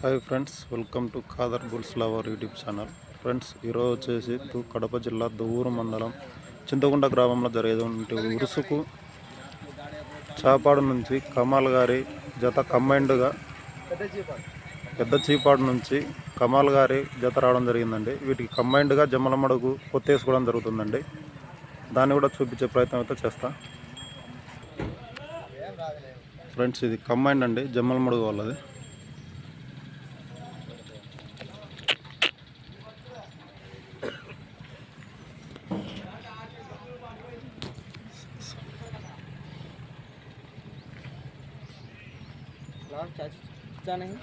Hi friends welcome to Khadar bulls lover YouTube channel friends ఈరోజు వచ్చేసి కడప జిల్లా దువ్వూరు మండలం చింతగుండ గ్రామంలో జరిగేటువంటి ఉరుసుకు చాపాడు నుంచి కమాల్ గారి జత కంబైండ్గా పెద్ద చీపాడు నుంచి కమాల్ గారి జత రావడం జరిగిందండి. వీటికి కంబైండ్గా జమ్మలమడుగు కొత్తేసుకోవడం జరుగుతుందండి. దాన్ని కూడా చూపించే ప్రయత్నం అయితే చేస్తా. ఫ్రెండ్స్ ఇది కంబైండ్ అండి జమ్మలమడుగు వాళ్ళది. लाल चाचा नहीं